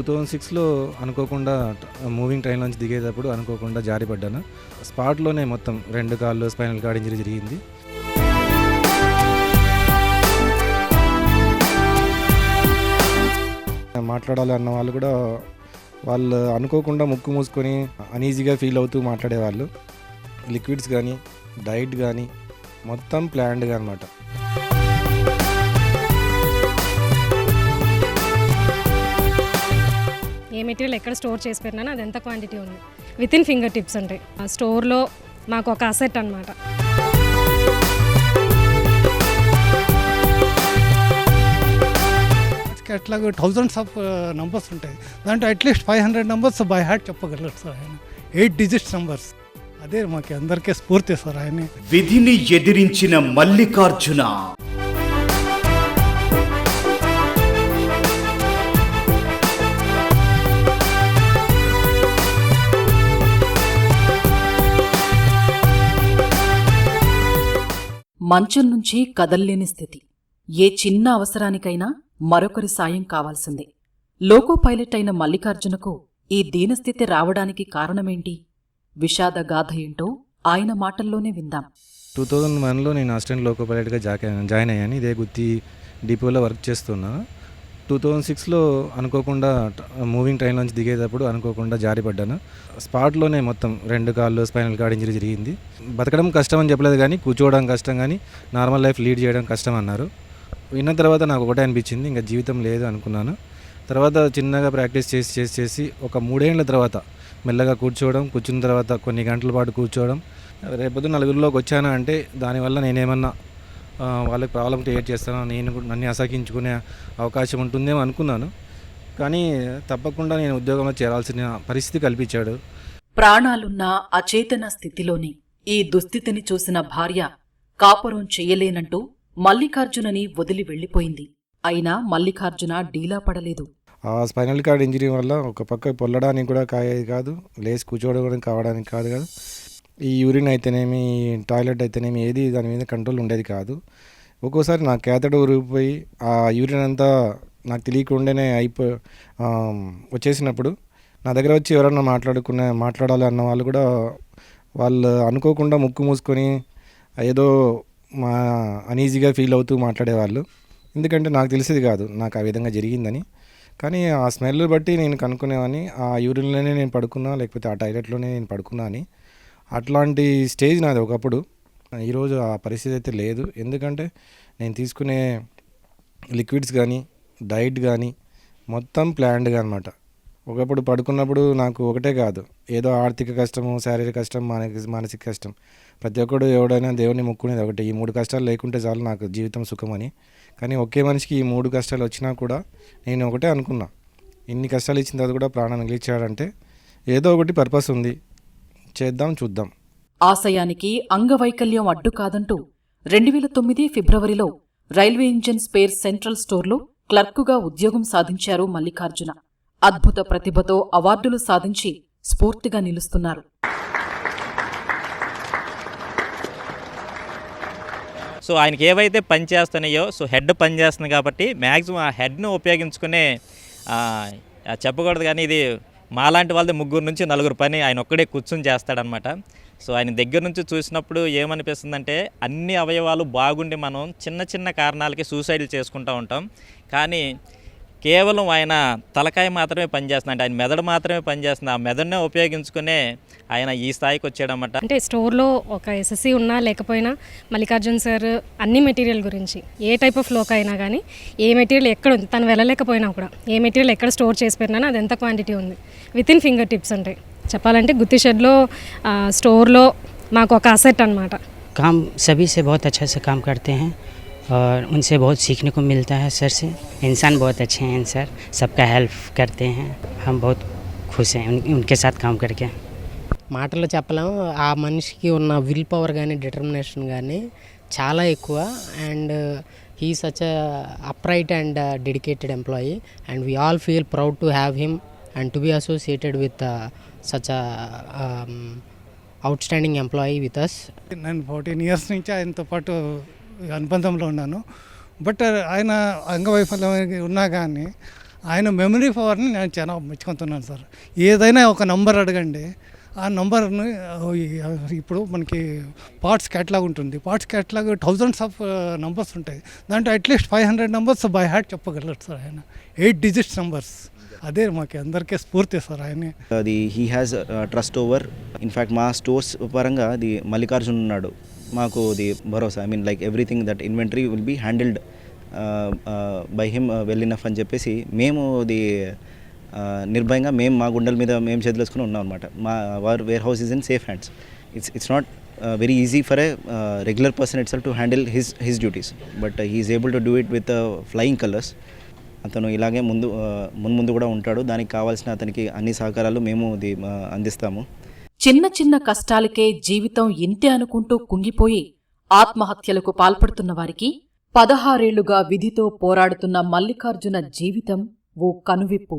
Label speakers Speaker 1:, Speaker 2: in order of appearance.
Speaker 1: Two thousand సిక్స్లో అనుకోకుండా moving train నుంచి దిగేటప్పుడు అనుకోకుండా జారిపడ్డాను స్పాట్లోనే మొత్తం రెండు కాళ్ళు స్పైనల్ కార్డ్ ఇంజరీ జరిగింది. మాట్లాడాలి అన్న వాళ్ళు కూడా వాళ్ళు అనుకోకుండా ముక్కు మూసుకొని అనీజీగా ఫీల్ అవుతూ మాట్లాడేవాళ్ళు. లిక్విడ్స్ కానీ డైట్ కానీ మొత్తం ప్లాన్డ్గా అనమాట
Speaker 2: ఏ మెటీరియల్ ఎక్కడ స్టోర్ చేసి పెట్టినా అది ఎంత క్వాంటిటీ ఉంది. విత్ ఇన్ ఫింగర్ టిప్స్ అంటే ఆ స్టోర్లో మాకు ఒక అసెట్ అనమాట
Speaker 3: అట్లాగే థౌజండ్స్ ఆఫ్ నంబర్స్ ఉంటాయి. దాంట్లో at least five hundred numbers by heart చెప్పగలరు సార్ ఆయన. ఎయిట్ డిజిట్స్ నంబర్స్ అదే మాకు అందరికీ స్ఫూర్తి సార్ ఆయన.
Speaker 4: విధిని ఎదిరించిన మల్లికార్జున.
Speaker 5: మంచం నుంచి కదల్లేని స్థితి. ఏ చిన్న అవసరానికైనా మరొకరి సాయం కావాల్సిందే. లోకో పైలట్ అయిన మల్లికార్జునకు ఈ దీనస్థితి రావడానికి కారణమేంటి? విషాద గాథ ఏంటో ఆయన మాటల్లోనే విందాం.
Speaker 1: టూ థౌజండ్ వన్లో నేను అసిస్టెంట్ లోకో పైలట్గా జాయిన్ అయ్యాను. ఇదే గుత్తి డిపోలో వర్క్ చేస్తున్నాను టూ థౌజండ్ సిక్స్లో అనుకోకుండా మూవింగ్ ట్రైన్ నుంచి దిగేటప్పుడు అనుకోకుండా జారిపడ్డాను స్పాట్లోనే మొత్తం రెండు కాళ్ళు స్పైనల్ కార్డ్ ఇంజరీ జరిగింది. బతకడం కష్టం అని చెప్పలేదు కానీ కూర్చోవడం కష్టం కానీ నార్మల్ లైఫ్ లీడ్ చేయడం కష్టం అన్నారు. విన్న తర్వాత నాకు ఒకటే అనిపించింది ఇంకా జీవితం లేదు అనుకున్నాను. తర్వాత చిన్నగా ప్రాక్టీస్ చేసి చేసి చేసి ఒక మూడేళ్ళ తర్వాత మెల్లగా కూర్చోవడం కూర్చున్న తర్వాత కొన్ని గంటల పాటు కూర్చోవడం. రేపొద్దు నలుగురిలోకి వచ్చాను అంటే దానివల్ల నేనేమన్నా వాళ్ళకి ప్రాబ్లం క్రియేట్ చేస్తాను నేను కూడా నన్ను అసహించుకునే అవకాశం ఉంటుందేమో అనుకున్నాను. కానీ తప్పకుండా నేను ఉద్యోగంలో చేరాల్సిన పరిస్థితి కల్పించాడు.
Speaker 5: ప్రాణాలున్న అచేతన స్థితిలోనే ఈ దుస్థితిని చూసిన భార్య కాపురం చెయ్యలేనంటూ మల్లికార్జునని వదిలి వెళ్ళిపోయింది. అయినా మల్లికార్జున డీలా పడలేదు.
Speaker 1: ఆ స్పైనల్ కార్డ్ ఇంజరీ వల్ల ఒక పక్క పొల్లడానికి కూడా కాయేది కాదు లేచి కూర్చోవడం కావడానికి కాదు కాదు. ఈ యూరిన్ అయితేనేమి టాయిలెట్ అయితేనేమి ఏది దాని మీద కంట్రోల్ ఉండేది కాదు. ఒక్కోసారి నా క్యాథడ్ ఊరిపోయి ఆ యూరిన్ అంతా నాకు తెలియకుండానే అయిపో వచ్చేసినప్పుడు నా దగ్గర వచ్చి ఎవరన్నా మాట్లాడుకునే మాట్లాడాలి అన్న వాళ్ళు కూడా వాళ్ళు అనుకోకుండా ముక్కు మూసుకొని ఏదో మా అనీజీగా ఫీల్ అవుతూ మాట్లాడేవాళ్ళు. ఎందుకంటే నాకు తెలిసేది కాదు నాకు ఆ విధంగా జరిగిందని. కానీ ఆ స్మెల్ బట్టి నేను కనుక్కునేవాని ఆ యూరిన్లోనే నేను పడుకున్నా లేకపోతే ఆ టాయిలెట్లోనే నేను పడుకున్నా అని. అట్లాంటి స్టేజ్ నాది ఒకప్పుడు. ఈరోజు ఆ పరిస్థితి అయితే లేదు. ఎందుకంటే నేను తీసుకునే లిక్విడ్స్ కానీ డైట్ కానీ మొత్తం ప్లాన్డ్గా అనమాట ఒకప్పుడు పడుకున్నప్పుడు నాకు ఒకటే కాదు. ఏదో ఆర్థిక కష్టము శారీరక కష్టం మానసిక మానసిక కష్టం. ప్రతి ఒక్కడు ఎవడైనా దేవుని మొక్కునేది ఒకటి. ఈ మూడు కష్టాలు లేకుంటే చాలు నాకు జీవితం సుఖమని కానీ ఒకే మనిషికి ఈ మూడు కష్టాలు వచ్చినా కూడా నేను ఒకటే అనుకున్నా. ఇన్ని కష్టాలు ఇచ్చిన తర్వాత కూడా ప్రాణం మిగిలిచాడంటే ఏదో ఒకటి పర్పస్ ఉంది. చేద్దాం చూద్దాం.
Speaker 5: ఆశయానికి అంగవైకల్యం అడ్డు కాదంటూ రెండు వేల తొమ్మిది ఫిబ్రవరిలో రైల్వే ఇంజిన్ స్పేర్ సెంట్రల్ స్టోర్లో క్లర్కుగా ఉద్యోగం సాధించారు మల్లికార్జున. అద్భుత ప్రతిభతో అవార్డులు సాధించి స్ఫూర్తిగా నిలుస్తున్నారు.
Speaker 6: సో ఆయనకి ఏవైతే పని చేస్తున్నాయో సో హెడ్ పని చేస్తుంది కాబట్టి మ్యాక్సిమం ఆ హెడ్ను ఉపయోగించుకునే చెప్పకూడదు కానీ ఇది మాలాంటి వాళ్ళది ముగ్గురు నుంచి నలుగురు పని ఆయన ఒక్కడే కూర్చుని చేస్తాడనమాట. సో ఆయన దగ్గర నుంచి చూసినప్పుడు ఏమనిపిస్తుందంటే అన్ని అవయవాలు బాగుండి మనం చిన్న చిన్న కారణాలకి సూసైడ్లు చేసుకుంటూ ఉంటాం. కానీ కేవలం ఆయన తలకాయ మాత్రమే పనిచేస్తుంది అంటే ఆయన మెదడు మాత్రమే పనిచేస్తుంది ఆ మెదడునే ఉపయోగించుకునే ఆయన ఈ స్థాయికి వచ్చాడనమాట
Speaker 2: అంటే స్టోర్లో ఒక ఎస్ఎస్సి ఉన్నా లేకపోయినా మల్లికార్జున్ సార్ అన్ని మెటీరియల్ గురించి ఏ టైప్ ఆఫ్ లోక్ అయినా కానీ ఏ మెటీరియల్ ఎక్కడ ఉంది తను వెళ్ళలేకపోయినా కూడా ఏ మెటీరియల్ ఎక్కడ స్టోర్ చేసి పెట్టినా అది ఎంత క్వాంటిటీ ఉంది విత్ ఇన్ ఫింగర్ టిప్స్ ఉంటాయి చెప్పాలంటే గుత్తి షెడ్లో ఆ, స్టోర్లో మాకు ఒక అసెట్ అనమాట
Speaker 7: काम सभी से बहुत अच्छे से काम करते हैं और उनसे बहुत सीखने को मिलता है सर से इंसान बहुत अच्छे हैं सर सबका हेल्प करते हैं हम बहुत खुश हैं उन, उनके साथ काम करके
Speaker 8: మాటల్లో చెప్పలేము ఆ మనిషికి ఉన్న విల్ పవర్ కానీ డిటర్మినేషన్ కానీ చాలా ఎక్కువ and he such upright and dedicated employee and we all feel proud to have him and to be associated with such outstanding employee with us
Speaker 3: నేను ఫోర్టీన్ ఇయర్స్ నుంచి ఆయనతో పాటు అనుబంధంలో ఉన్నాను. బట్ ఆయన అంగవైఫల్యం ఉన్నా కానీ ఆయన మెమరీ పవర్ని నేను చాలా మెచ్చుకుంటున్నాను సార్. ఏదైనా ఒక నంబర్ అడగండి. ఆ నంబర్ని ఇప్పుడు మనకి పార్ట్స్ క్యాట్లాగ్ ఉంటుంది. Parts catalogue thousands of numbers ఉంటాయి. దాంట్లో at least five hundred numbers by heart చెప్పగలరు సార్ ఆయన. Eight digits numbers. అదే మాకు అందరికీ స్ఫూర్తి సార్ ఆయనే.
Speaker 9: అది he has trust over in fact మా స్టోర్స్ పరంగా అది మల్లికార్జున్ ఉన్నాడు. మాకు అది భరోసా. I mean like everything that inventory will be handled by him well enough అని చెప్పేసి మేము అది uh, నిర్భయంగా మేము మా గుండెల మీద మేము చేతులేసుకుని ఉన్నాం అనమాట మా ware warehouse is in safe hands it's it's not very easy for a regular person it's to handle his his duties but he's able to do it with flying colours అతను ఇలాగే ముందు uh, ఆ, ముందు కూడా ఉంటాడు. దానికి కావాల్సిన అతనికి అన్ని సహకారాలు మేము ఇది uh, అందిస్తాము.
Speaker 5: చిన్న చిన్న కష్టాలకే జీవితం ఇంతే అనుకుంటూ కుంగిపోయి ఆత్మహత్యలకు పాల్పడుతున్న వారికి పదహారేళ్ళుగా విధితో పోరాడుతున్న మల్లికార్జున జీవితం ఓ కనువిప్పు.